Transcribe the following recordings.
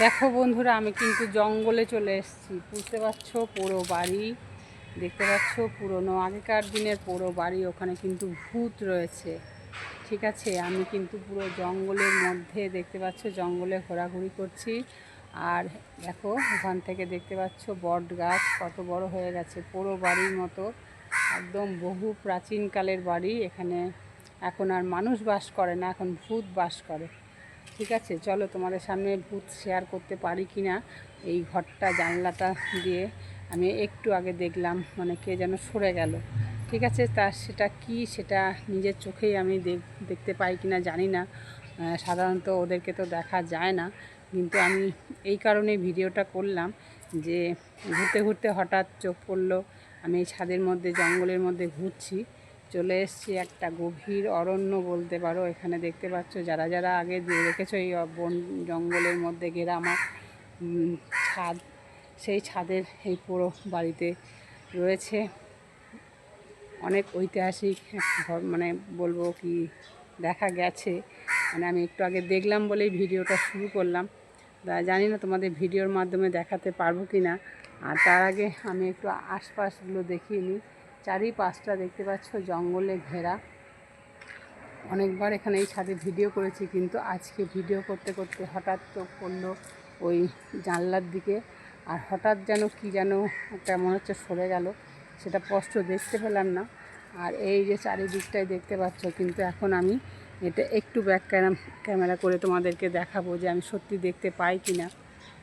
দেখো বন্ধুরা, আমি কিন্তু জঙ্গলে চলে এসেছি। বুঝতে পারছ? পুরো বাড়ি দেখতে পাচ্ছ? পুরনো আগেকার দিনের পুরো বাড়ি, ওখানে কিন্তু ভূত রয়েছে। ঠিক আছে? আমি কিন্তু পুরো জঙ্গলের মধ্যে দেখতে পাচ্ছ, জঙ্গলে ঘোরাঘুরি করছি। আর দেখো, ওখান থেকে দেখতে পাচ্ছ বট গাছ, কত বড় হয়ে গেছে। পুরো বাড়ির মতো, একদম বহু প্রাচীনকালের বাড়ি। এখানে এখন আর মানুষ বাস করে না, এখন ভূত বাস করে। ঠিক আছে, চলো তোমাদের সামনে ভূত শেয়ার করতে পারি কি না এই ঘরটা জানলাটা দিয়ে আমি একটু আগে দেখলাম মানে কে যেন সরে গেল। ঠিক আছে, তা সেটা কি, সেটা নিজের চোখেই আমি দেখ- দেখতে পাই কি না জানি না। সাধারণত ওদেরকে তো দেখা যায় না। কিন্তু আমি এই কারণে ভিডিওটা করলাম যে ঘুরতে ঘুরতে হঠাৎ চোখ পড়ল। আমি ছাদের মধ্যে, জঙ্গলের মধ্যে ঘুরছি। চলে এসেছি একটা গভীর অরণ্য বলতে পারো। এখানে দেখতে পাচ্ছ যারা যারা আগে রেখেছো এই বন জঙ্গলের মধ্যে ঘেরা আমার ছাদ, সেই ছাদের এই পুরো বাড়িতে রয়েছে। অনেক ঐতিহাসিক মানে বলব কি দেখা গেছে। মানে আমি একটু আগে দেখলাম বলেই ভিডিওটা শুরু করলাম। জানি না তোমাদের ভিডিওর মাধ্যমে দেখাতে পারব কি না আর তার আগে আমি একটু আশপাশগুলো দেখিয়ে নিই। চারিপাশটা দেখতে পাচ্ছ, জঙ্গলে ঘেরা। অনেকবার এখানে এই ছাদে ভিডিও করেছি, কিন্তু আজকে ভিডিও করতে করতে হঠাৎ চোখ পড়ল ওই জানলার দিকে। আর হঠাৎ যেন কি যেন একটা মনে হচ্ছে সরে গেল, সেটা স্পষ্ট দেখতে পেলাম না। আর এই যে চারিদিকটাই দেখতে পাচ্ছ, কিন্তু এখন আমি এটা একটু ব্যাক ক্যামেরা করে তোমাদেরকে দেখাবো যে আমি সত্যি দেখতে পাই কি না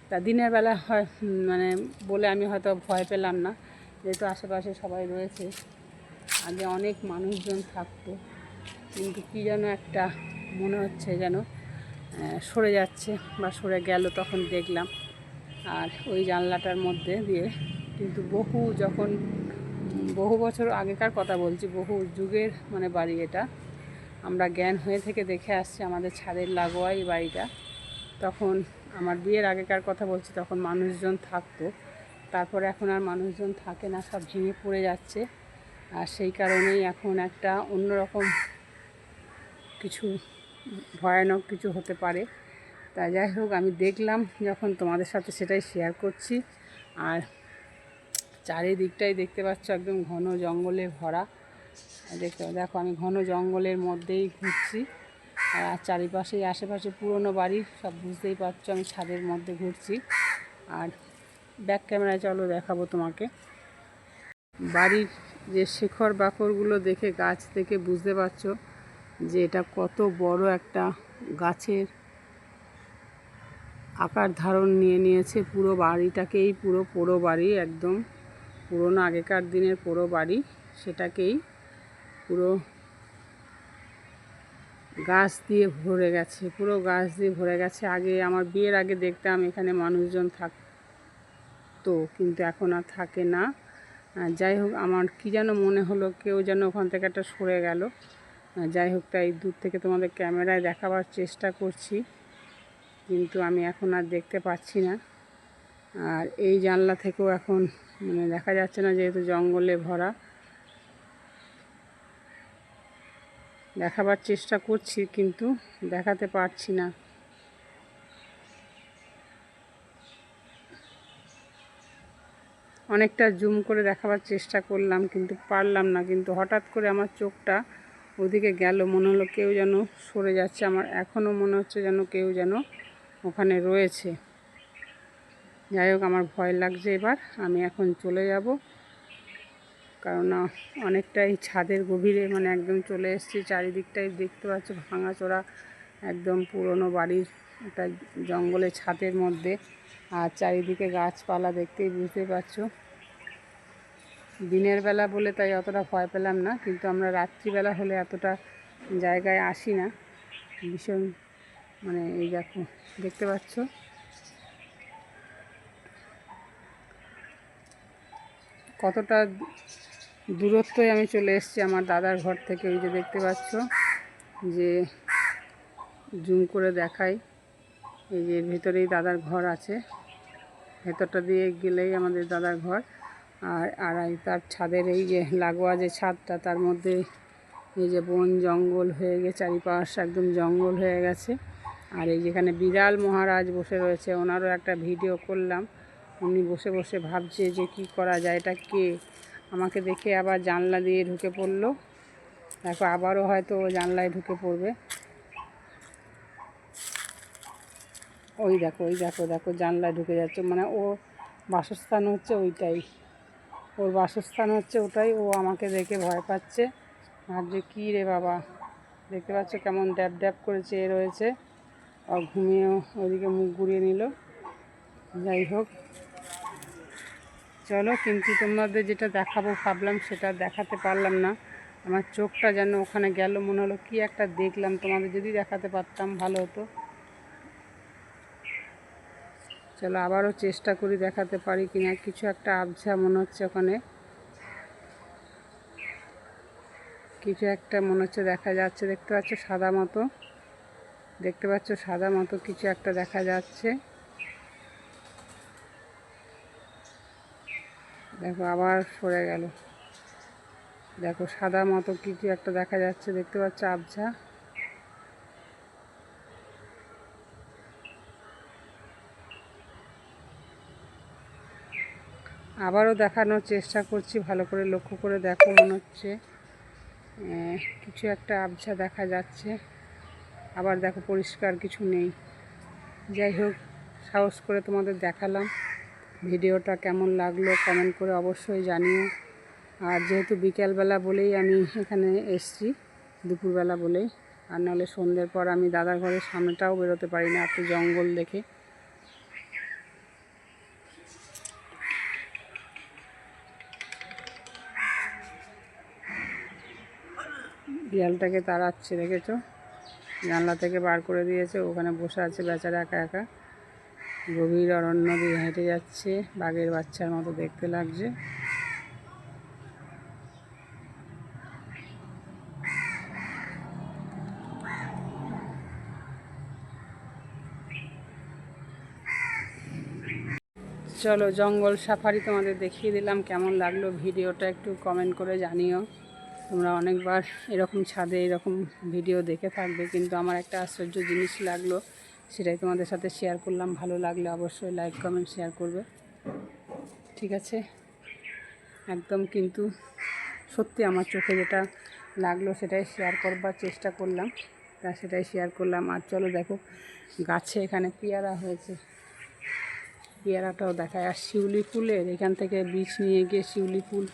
তা দিনের বেলা হয় মানে বলে আমি হয়তো ভয় পেলাম না। যেহেতু আশেপাশে সবাই রয়েছে, আগে অনেক মানুষজন থাকতো, কিন্তু কী যেন একটা মনে হচ্ছে যেন সরে যাচ্ছে বা সরে গেল তখন দেখলাম। আর ওই জানলাটার মধ্যে দিয়ে কিন্তু বহু যখন বহু বছর আগেকার কথা বলছি, বহু যুগের মানে বাড়ি এটা। আমরা জ্ঞান হয়ে থেকে দেখে আসছি আমাদের ছাদের লাগোয়া এই বাড়িটা। তখন আমার বিয়ের আগেকার কথা বলছি, তখন মানুষজন থাকতো। তারপরে এখন আর মানুষজন থাকে না, সব ভেঙে পড়ে যাচ্ছে। আর সেই কারণেই এখন একটা অন্যরকম কিছু ভয়ানক কিছু হতে পারে। তা যাই হোক, আমি দেখলাম যখন তোমাদের সাথে সেটাই শেয়ার করছি। আর চারিদিকটাই দেখতে পাচ্ছ একদম ঘন জঙ্গলে ভরা। দেখতে দেখো, আমি ঘন জঙ্গলের মধ্যেই ঘুরছি। আর চারিপাশেই আশেপাশে পুরনো বাড়ি, সব বুঝতেই পারছ আমি ছাদের মধ্যে ঘুরছি। আর ব্যাক ক্যামেরায় চলো, দেখাবো তোমাকে। বাড়ির যে শেখর বাকরগুলো দেখে গাছ থেকে বুঝতে পারছ যে এটা কত বড় একটা গাছের আকার ধারণ নিয়ে নিয়েছে পুরো বাড়িটাকেই, পুরো পোড়ো বাড়ি একদম। পুরোনো আগেকার দিনের পোড়ো বাড়ি, সেটাকেই পুরো গাছ দিয়ে ভরে গেছে, পুরো গাছ দিয়ে ভরে গেছে। আগে, আমার বিয়ের আগে দেখতাম এখানে মানুষজন থাকতো। কিন্তু এখন আর থাকে না। যাই হোক, আমার কী যেন মনে হলো, কেউ যেন ওখান থেকে একটা সরে গেল। যাই হোক, তাই দূর থেকে তোমাদের ক্যামেরায় দেখাবার চেষ্টা করছি, কিন্তু আমি এখন আর দেখতে পাচ্ছি না। আর এই জানলা থেকেও এখন মানে দেখা যাচ্ছে না, যেহেতু জঙ্গলে ভরা। দেখাবার চেষ্টা করছি, কিন্তু দেখাতে পারছি না। অনেকটা জুম করে দেখাবার চেষ্টা করলাম, কিন্তু পারলাম না। কিন্তু হঠাৎ করে আমার চোখটা ওদিকে গেল, মনে হলো কেউ যেন সরে যাচ্ছে। আমার এখনও মনে হচ্ছে যেন কেউ যেন ওখানে রয়েছে। যাই হোক, আমার ভয় লাগছে এবার। আমি এখন চলে যাব, কারণ অনেকটাই ছাদের গভীরে মানে একদম চলে এসেছি। চারিদিকটাই দেখতে পাচ্ছ, ভাঙাচোরা, একদম পুরনো বাড়ির একটা জঙ্গলের ছাদের মধ্যে। আর চারিদিকে গাছপালা দেখতেই বুঝতে পারছ। দিনের বেলা বলে তাই অতটা ভয় পেলাম না, কিন্তু আমরা রাত্রিবেলা হলে এতটা জায়গায় আসি না। ভীষণ মানে এই দেখো, দেখতে পাচ্ছ? কতটা দূরত্বই আমি চলে এসেছি আমার দাদার ঘর থেকে ওই যে দেখতে পাচ্ছ? যে জুম করে দেখাই, এই যে ভেতরেই দাদার ঘর আছে। ভেতরটা দিয়ে গেলেই আমাদের দাদার ঘর। আর আর তার ছাদের এই যে লাগোয়া যে ছাদটা, তার মধ্যে এই যে বন জঙ্গল হয়ে গেছে চারিপাশ একদম জঙ্গল হয়ে গেছে। আর এই যেখানে বিড়াল মহারাজ বসে রয়েছে, ওনারও একটা ভিডিও করলাম। উনি বসে বসে ভাবছে যে কি করা যায়, এটা কে? আমাকে দেখে আবার জানলা দিয়ে ঢুকে পড়ল। দেখো, আবারও হয়তো জানলায় ঢুকে পড়বে। ওই দেখো ওই দেখো দেখো, জানলায় ঢুকে যাচ্ছে। মানে ও বাসস্থান হচ্ছে ওইটাই। ওর বাসস্থান হচ্ছে ওটাই, ও আমাকে দেখে ভয় পাচ্ছে। ভাবছে কী রে বাবা, দেখতে পাচ্ছ কেমন ড্যাব ড্যাব করে চেয়ে রয়েছে। আর ঘুমিয়েও ওইদিকে মুখ ঘুরিয়ে নিল। যাই হোক, চলো কিন্তু তোমাদের যেটা দেখাবো ভাবলাম সেটা দেখাতে পারলাম না। আমার চোখটা যেন ওখানে গেল, মনে হলো কি একটা দেখলাম। তোমাদের যদি দেখাতে পারতাম, ভালো হতো। চলো আবারও চেষ্টা করি দেখাতে পারি কিনা। কিছু একটা আবছা মনে হচ্ছে ওখানে। কিছু একটা মনে হচ্ছে দেখা যাচ্ছে। দেখতে পাচ্ছ সাদা মতো। দেখতে পাচ্ছ সাদা মতো কিছু একটা দেখা যাচ্ছে। দেখো আবার সরে গেল। দেখো সাদা মতো কিছু একটা দেখা যাচ্ছে। দেখতে পাচ্ছ আবছা। আবারও দেখানোর চেষ্টা করছি, ভালো করে লক্ষ্য করে দেখো মনে হচ্ছে। কিছু একটা আবছা দেখা যাচ্ছে। আবার দেখো পরিষ্কার কিছু নেই। যাই হোক, সাহস করে তোমাদের দেখালাম। ভিডিওটা কেমন লাগল কমেন্ট করে অবশ্যই জানিও। আর যেহেতু বিকেলবেলা বলেই আমি এখানে এসছি, দুপুরবেলা বলেই, আর নাহলে সন্ধ্যের পর আমি দাদার ঘরের সামনেটাও বেরোতে পারি না এত জঙ্গল দেখে। বিড়ালটাকে তাড়াচ্ছে, দেখেছ? জানলা থেকে বার করে দিয়েছে, ওখানে বসে আছে বেচারা একা একা। গভীর অরণ্য দিয়ে হেঁটে যাচ্ছে, বাঘের বাচ্চার মতো দেখতে লাগছে। চলো, জঙ্গল সাফারি তোমাদের দেখিয়ে দিলাম, কেমন লাগল ভিডিওটা একটু কমেন্ট করে জানিও। তোমরা অনেকবার এরকম ছাদে এরকম ভিডিও দেখে থাকবে, কিন্তু আমার একটা আশ্চর্য জিনিস লাগল, সেটাই তোমাদের সাথে শেয়ার করলাম। ভালো লাগলে অবশ্যই লাইক কমেন্ট শেয়ার করবে। ঠিক আছে? একদম কিন্তু সত্যি আমার চোখে যেটা লাগল সেটাই শেয়ার করবার চেষ্টা করলাম, তা সেটাই শেয়ার করলাম। আর চলো দেখো, গাছে এখানে পেয়ারা হয়েছে। পেয়ারাটাও দেখায়। আর শিউলি ফুলের, এখান থেকে বীজ নিয়ে গিয়ে শিউলি ফুল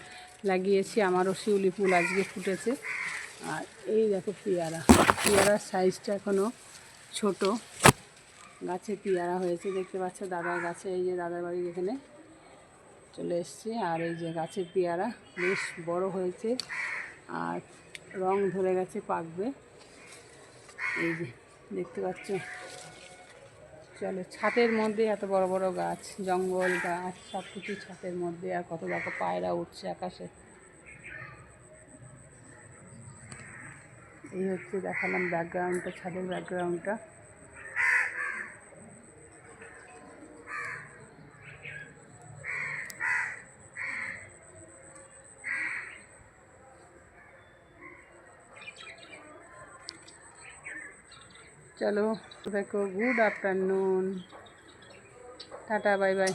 লাগিয়েছি, আমারও শিউলি ফুল আজকে ফুটেছে। আর এই দেখো পেয়ারা। পেয়ারার সাইজটা এখনও ছোট। গাছে পেয়ারা হয়েছে, দেখতে পাচ্ছ দাদার গাছে, এই যে দাদার বাড়ির এখানে চলে এসছে। আর এই যে গাছের পেয়ারা বেশ বড় হয়েছে, আর রং ধরে গেছে পাকবে। এই যে দেখতে পাচ্ছ চলো ছাতের মধ্যে এত বড় বড় গাছ, জঙ্গল গাছ সব কিছু ছাতের মধ্যে আর কত দেখো পায়রা উঠছে আকাশে। এই হচ্ছে দেখালাম ব্যাকগ্রাউন্ডটা ছাদের ব্যাকগ্রাউন্ডটা চলো দেখো good afternoon tata bye bye